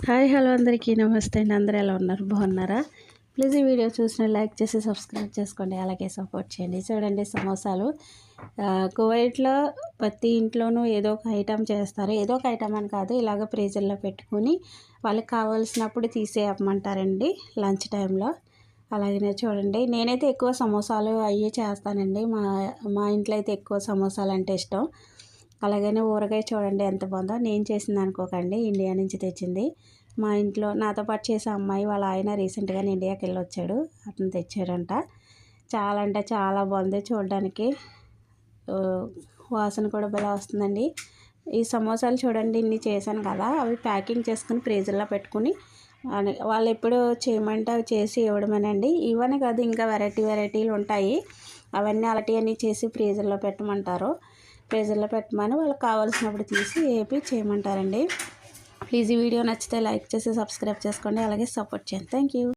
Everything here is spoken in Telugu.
హాయ్ హలో అందరికీ నమస్తే అండి. అందరూ ఎలా ఉన్నారు? బాగున్నారా? ప్లీజ్ ఈ వీడియో చూసిన లైక్ చేసి సబ్స్క్రైబ్ చేసుకోండి. అలాగే సపోర్ట్ చేయండి. చూడండి సమోసాలు. కువైట్లో ప్రతి ఇంట్లోనూ ఏదో ఒక ఐటెం చేస్తారు. ఏదో ఒక ఐటెం అని కాదు ఇలాగ ఫ్రీజర్లో పెట్టుకుని వాళ్ళకి కావాల్సినప్పుడు తీసేయమంటారండి లంచ్ టైంలో. అలాగనే చూడండి. నేనైతే ఎక్కువ సమోసాలు అయ్యే చేస్తానండి. మా మా ఇంట్లో అయితే ఎక్కువ సమోసాలు అంటే ఇష్టం. అలాగనే ఊరగాయ చూడండి ఎంత బాగుందో. నేను చేసింది అనుకోకండి ఇండియా నుంచి తెచ్చింది. మా ఇంట్లో నాతో పాటు చేసే అమ్మాయి వాళ్ళ ఆయన రీసెంట్గానే ఇండియాకి వెళ్ళి వచ్చాడు అతను తెచ్చాడంట. చాలా అంటే చాలా బాగుంది చూడడానికి. వాసన కూడా బాగా వస్తుందండి. ఈ సమోసాలు చూడండి ఇన్ని చేశాను కదా అవి ప్యాకింగ్ చేసుకుని ఫ్రీజర్లో పెట్టుకుని వాళ్ళు ఎప్పుడు చేయమంటే అవి చేసి ఇవ్వడమేనండి. ఇవన్నీ కాదు ఇంకా వెరైటీ వెరైటీలు ఉంటాయి. అవన్నీ అలాంటివన్నీ చేసి ఫ్రీజర్లో పెట్టమంటారు. ఫ్రీజర్లో పెట్టమని వాళ్ళకి కావాల్సినప్పుడు తీసి ఏపి చేయమంటారండి. ప్లీజ్ ఈ వీడియో నచ్చితే లైక్ చేసి సబ్స్క్రైబ్ చేసుకోండి. అలాగే సపోర్ట్ చేయండి. Thank you